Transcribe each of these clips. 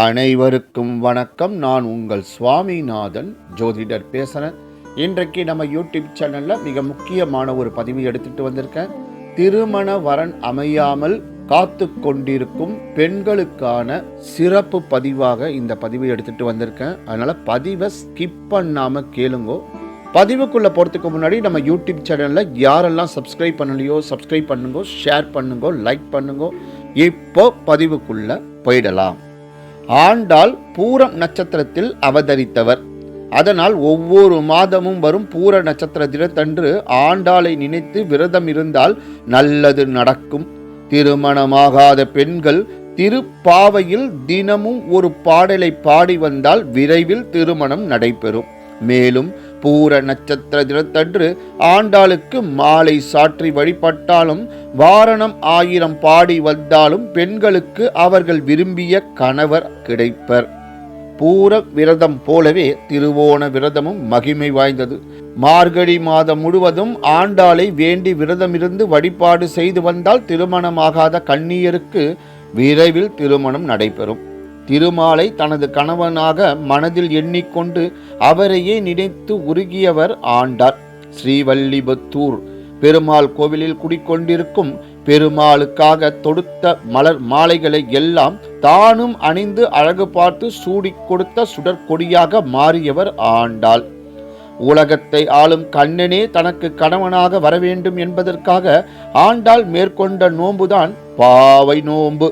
அனைவருக்கும் வணக்கம். நான் உங்கள் சுவாமிநாதன் ஜோதிடர் பேசுகிறேன் இன்றைக்கு நம்ம யூடியூப் சேனலில் மிக முக்கியமான ஒரு பதிவு எடுத்துகிட்டு வந்திருக்கேன். திருமண வரன் அமையாமல் காத்து கொண்டிருக்கும் பெண்களுக்கான சிறப்பு பதிவாக இந்த பதிவை எடுத்துகிட்டு வந்திருக்கேன். அதனால் பதிவை ஸ்கிப் பண்ணாமல் கேளுங்கோ. பதிவுக்குள்ளே போகிறதுக்கு முன்னாடி நம்ம யூடியூப் சேனலில் யாரெல்லாம் சப்ஸ்கிரைப் பண்ணலையோ சப்ஸ்கிரைப் பண்ணுங்கோ ஷேர் பண்ணுங்கோ லைக் பண்ணுங்கோ இப்போ பதிவுக்குள்ளே போயிடலாம். ஆண்டாள் பூரம் நட்சத்திரத்தில் அவதரித்தவர். அதனால் ஒவ்வொரு மாதமும் வரும் பூர நட்சத்திர தினத்தன்று ஆண்டாளை நினைத்து விரதம் இருந்தால் நல்லது நடக்கும். திருமணமாகாத பெண்கள் திருப்பாவையில் தினமும் ஒரு பாடலை பாடி வந்தால் விரைவில் திருமணம் நடைபெறும். மேலும் பூர நட்சத்திர தினத்தன்று ஆண்டாளுக்கு மாலை சாற்றி வழிபட்டாலும் வாரணம் ஆயிரம் பாடி வந்தாலும் பெண்களுக்கு அவர்கள் விரும்பிய கணவர் கிடைப்பர். பூர விரதம் போலவே திருவோண விரதமும் மகிமை வாய்ந்தது. மார்கழி மாதம் முழுவதும் ஆண்டாளை வேண்டி விரதமிருந்து வழிபாடு செய்து வந்தால் திருமணமாகாத கன்னியருக்கு விரைவில் திருமணம் நடைபெறும். திருமாலை தனது கணவனாக மனதில் எண்ணிக்கொண்டு அவரையே நினைத்து உருகியவர் ஆண்டார். ஸ்ரீவல்லிபுத்தூர் பெருமாள் கோவிலில் குடிக்கொண்டிருக்கும் பெருமாளுக்காக தொடுத்த மலர் மாலைகளை எல்லாம் தானும் அணிந்து அழகு பார்த்து சூடிக் கொடுத்த சுடற்கொடியாக மாறியவர் ஆண்டாள். உலகத்தை ஆளும் கண்ணனே தனக்கு கணவனாக வரவேண்டும் என்பதற்காக ஆண்டாள் மேற்கொண்ட நோன்புதான் பாவை நோன்பு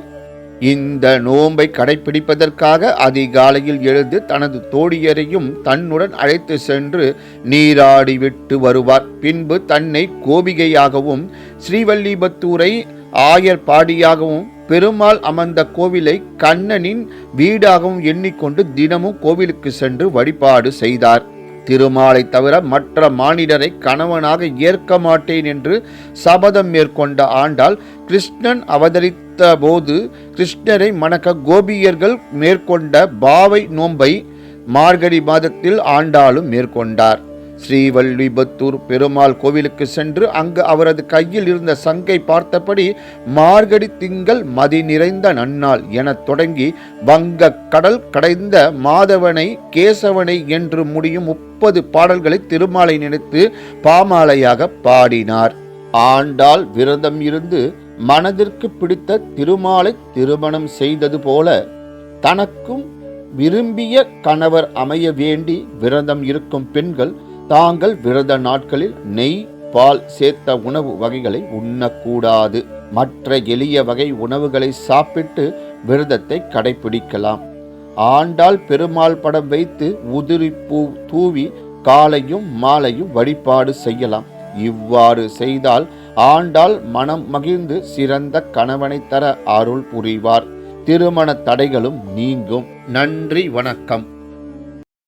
இந்த நோன்பை கடைபிடிப்பதற்காக அதிகாலையில் எழுந்து தனது தோழியரையும் தன்னுடன் அழைத்து சென்று நீராடிவிட்டு வருவார். பின்பு தன்னை கோபிகையாகவும் ஸ்ரீவல்லிபத்தூரை ஆயர் பாடியாகவும் பெருமாள் அமர்ந்த கோவிலை கண்ணனின் வீடாகவும் எண்ணிக்கொண்டு தினமும் கோவிலுக்கு சென்று வழிபாடு செய்தார். திருமாலை தவிர மற்ற மானிடரை கணவனாக ஏற்க மாட்டேன் என்று சபதம் மேற்கொண்ட ஆண்டால் கிருஷ்ணன் அவதரித்த போது கிருஷ்ணரை மணக்க கோபியர்கள் மேற்கொண்ட பாவை நோன்பை மார்கழி மாதத்தில் ஆண்டாலும் மேற்கொண்டார். ஸ்ரீவல்லிபுத்தூர் பெருமாள் கோவிலுக்கு சென்று அங்கு அவரது கையில் இருந்த சங்கை பார்த்தபடி மார்கடி திங்கள் மதி நிறைந்த நன்னாள் எனத் தொடங்கி வங்க கடல் கடைந்த மாதவனை கேசவனை என்று முடியும் முப்பது பாடல்களை திருமாலை நினைத்து பாமாலையாக பாடினார். ஆண்டாள் விரதம் இருந்து மனதிற்கு பிடித்த திருமாலை திருமணம் செய்தது போல தனக்கும் விரும்பிய கணவர் அமைய வேண்டி விரதம் இருக்கும் பெண்கள் தாங்கள் விரத நாட்களில் நெய் பால் சேர்த்த உணவு வகைகளை உண்ணக்கூடாது. மற்ற எளிய வகை உணவுகளை சாப்பிட்டு விரதத்தை கடைபிடிக்கலாம் ஆண்டாள் பெருமாள் படம் வைத்து உதிரி பூ தூவி காலையும் மாலையும் வழிபாடு செய்யலாம். இவ்வாறு செய்தால் ஆண்டாள் மனம் மகிழ்ந்து சிறந்த கணவனை தர அருள் புரிவார். திருமண தடைகளும் நீங்கும். நன்றி வணக்கம்.